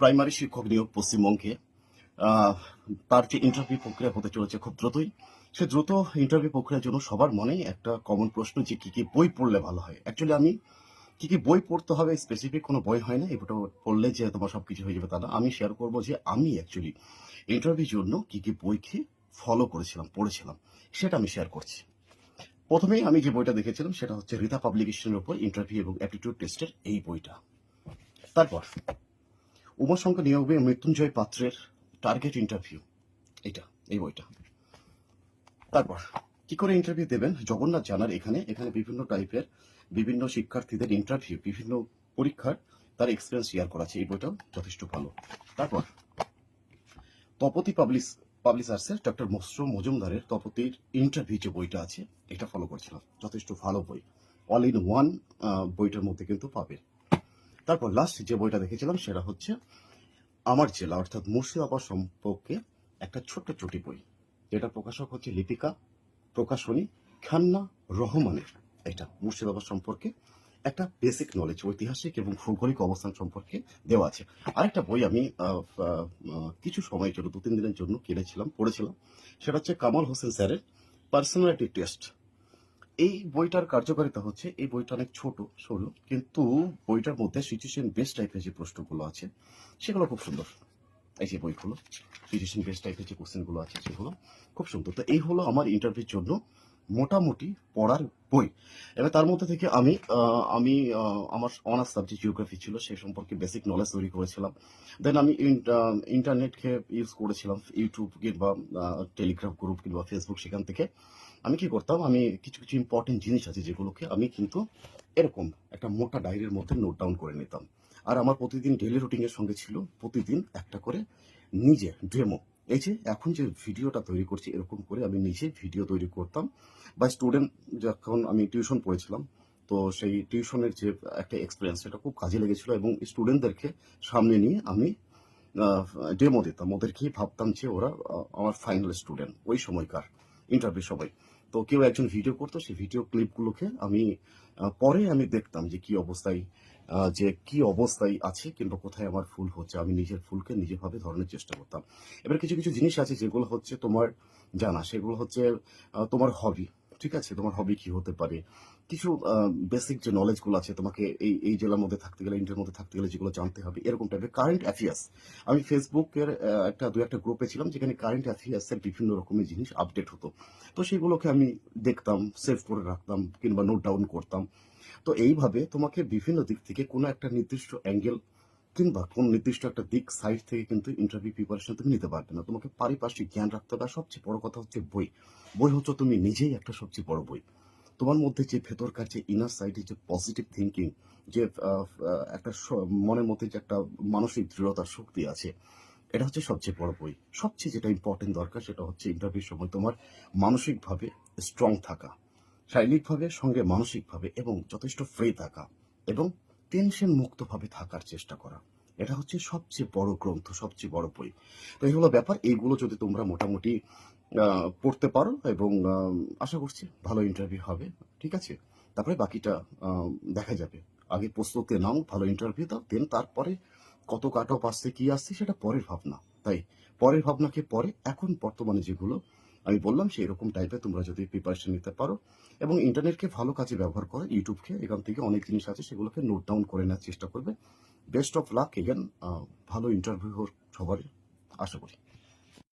Primary শিক্ষক নিয়োগ পশ্চিমবঙ্গে তার যে ইন্টারভিউ প্রক্রিয়া হতে চলেছে খুব দ্রুতই, সে দ্রুত ইন্টারভিউ প্রক্রিয়ার জন্য সবার মনেই একটা কমন প্রশ্ন যে কি কি বই পড়লে ভালো হয়। অ্যাকচুয়ালি আমি কি কি বই পড়তে হবে স্পেসিফিক কোনো বই হয় না বইটা পড়লে যে তোমার সব কিছু হয়ে যাবে তা না। আমি শেয়ার করব যে আমি অ্যাকচুয়ালি ইন্টারভিউর জন্য কি কি বইকে ফলো করেছিলাম, পড়েছিলাম, সেটা আমি শেয়ার করছি। প্রথমেই আমি যে বইটা দেখেছিলাম, সেটা হচ্ছে রিতা পাবলিকেশনের উপর ইন্টারভিউ এবং অ্যাপটিটিউড টেস্টের এই বইটা। তারপর উমাশঙ্কর নিয়োগে মৃত্যুঞ্জয় পাত্রের টার্গেট ইন্টারভিউ এটা এই বইটা। তারপর, কি করে ইন্টারভিউ দেবেন? জগন্নাথ জানার এখানে এখানে বিভিন্ন টাইপের বিভিন্ন শিক্ষার্থীদের ইন্টারভিউ বিভিন্ন পরীক্ষার তার এক্সপিরিয়েন্স শেয়ার করা আছে। এই বইটাও যথেষ্ট ভালো। তারপর, তপতি পাবলিশ পাবলিশার্সের ডক্টর মসরুম মজুমদারের তপতির ইন্টারভিউ যে বইটা আছে, এটা ফলো করছিলাম। যথেষ্ট ভালো বই। অল ইন ওয়ান বইটার মধ্যে কিন্তু পাবে। তারপর লাস্ট যে বইটা দেখেছিলাম সেটা হচ্ছে আমার জেলা, অর্থাৎ মুর্শিদাবাদ সম্পর্কে একটা ছোট্ট চুটি বই। যেটা প্রকাশক হচ্ছে লিপিকা প্রকাশনী খান্না রহমানের। এটা মুর্শিদাবাদ সম্পর্কে একটা বেসিক নলেজ ঐতিহাসিক এবং ভৌগোলিক অবস্থান সম্পর্কে দেওয়া আছে। আরেকটা বই আমি কিছু সময়ের জন্য দু তিন দিনের জন্য কিনেছিলাম, পড়েছিলাম। সেটা হচ্ছে কামাল হোসেন স্যারের পার্সোনালিটি টেস্ট এই বইটার কার্যকারিতা হচ্ছে, এই বইটা অনেক ছোট, সরু, কিন্তু বইটার মধ্যে সিচুয়েশন বেস্ট টাইপের যে প্রশ্নগুলো আছে, সেগুলো খুব সুন্দর। এই যে বইগুলো সিচুয়েশন বেস্ট টাইপের যে কোশ্চেনগুলো আছে, সেগুলো খুব সুন্দর। তো এই হলো আমার ইন্টারভিউর জন্য মোটামুটি পড়ার বই। এবার তার মধ্যে থেকে আমি আমি আমার অনার্স সাবজেক্ট জিওগ্রাফি ছিল সেই সম্পর্কে বেসিক নলেজ তৈরি করেছিলাম। দেন আমি ইন্টারনেটকে ইউজ করেছিলাম ইউটিউব কিংবা টেলিগ্রাম গ্রুপ কিংবা ফেসবুক সেখান থেকে। আমি কি করতাম? আমি কিছু কিছু ইম্পর্টেন্ট জিনিস আছে যেগুলোকে আমি কিন্তু এরকম একটা মোটা ডায়েরির মধ্যে নোট ডাউন করে নিতাম। আর আমার প্রতিদিন ডেলি রুটিনের সঙ্গে ছিল প্রতিদিন একটা করে নিজে ডেমো এই যে এখন যে ভিডিওটা তৈরি করছি, এরকম করে আমি নিজে ভিডিও তৈরি করতাম। বা স্টুডেন্ট যখন আমি টিউশন পড়েছিলাম, তো সেই টিউশনের যে একটা এক্সপিরিয়েন্স সেটা খুব কাজে লেগেছিল এবং স্টুডেন্টদেরকে সামনে নিয়ে আমি ডেমো দিতাম। ওদেরকেই ভাবতাম যে ওরা আমার ফাইনাল স্টুডেন্ট ওই সময়কার ইন্টারভিউ সময় তো কেউ একজন ভিডিও করতো, সেই ভিডিও ক্লিপগুলোকে আমি পরে আমি দেখতাম যে কি অবস্থায় যে কি অবস্থায় আছে কিংবা কোথায় আমার ফুল হচ্ছে। আমি নিজের ফুলকে নিজেভাবে ধরনের চেষ্টা করতাম। এবার কিছু কিছু জিনিস আছে যেগুলো হচ্ছে তোমার জানা, সেগুলো হচ্ছে তোমার হবি ঠিক আছে, তোমার হবি কি হতে পারে? কিছু বেসিক যে নলেজগুলো আছে, তোমাকে এই এই জেলার মধ্যে থাকতে গেলে ইন্ডিয়ার মধ্যে থাকতে গেলে যেগুলো জানতে হবে, এরকম টাইপের কারেন্ট অ্যাফেয়ার্স আমি ফেসবুকের একটা, দু একটা গ্রুপে ছিলাম, যেখানে কারেন্ট অ্যাফেয়ার্সের বিভিন্ন রকমের জিনিস আপডেট হতো। তো সেইগুলোকে আমি দেখতাম সেভ করে রাখতাম, কিংবা নোট ডাউন করতাম। তো এইভাবে তোমাকে বিভিন্ন দিক থেকে কোনো একটা নির্দিষ্ট অ্যাঙ্গেল কিংবা কোন নির্দিষ্ট একটা দিক সাইড থেকে কিন্তু ইন্টারভিউ প্রিপারেশন তুমি নিতে পারবে না। তোমাকে পারিপার্শ্বিক জ্ঞান রাখতে হবে। সবচেয়ে বড় কথা হচ্ছে বই। বই হচ্ছে তুমি নিজেই একটা সবচেয়ে বড় বই। তোমার মধ্যে যে ভেতরকার যে ইনার সাইডে যে পজিটিভ থিঙ্কিং যে একটা মনের মধ্যে যে একটা মানসিক দৃঢ়তার শক্তি আছে, এটা হচ্ছে সবচেয়ে বড় বই। সবচেয়ে যেটা ইম্পর্টেন্ট দরকার সেটা হচ্ছে ইন্টারভিউর সময় তোমার মানসিকভাবে স্ট্রং থাকা, শারীরিকভাবে, সঙ্গে মানসিকভাবে এবং যথেষ্ট ফ্রি থাকা এবং টেনশন মুক্তভাবে থাকার চেষ্টা করা। এটা হচ্ছে সবচেয়ে বড় গ্রন্থ, সবচেয়ে বড় বই। তো এই হলো ব্যাপার। এইগুলো যদি তোমরা মোটামুটি পড়তে পারো এবং আশা করছি ভালো ইন্টারভিউ হবে, ঠিক আছে? তারপরে বাকিটা দেখা যাবে। আগে প্রস্তুতি নাও, ভালো ইন্টারভিউ দাও দেন তারপরে কত কাট অফ আসছে, কি আসছে, সেটা পরের ভাবনা। তাই পরের ভাবনাকে পরে, এখন বর্তমানে যেগুলো আমি বললাম সেই রকম টাইপের তোমরা যদি প্রিপারেশন নিতে পারো এবং ইন্টারনেটকে ভালো কাজে ব্যবহার করো ইউটিউবকে এখান থেকে অনেক জিনিস আছে সেগুলোকে নোট ডাউন করে নেওয়ার চেষ্টা করবে। বেস্ট অফ লাক এগেন ভালো ইন্টারভিউ সবারই, আশা করি।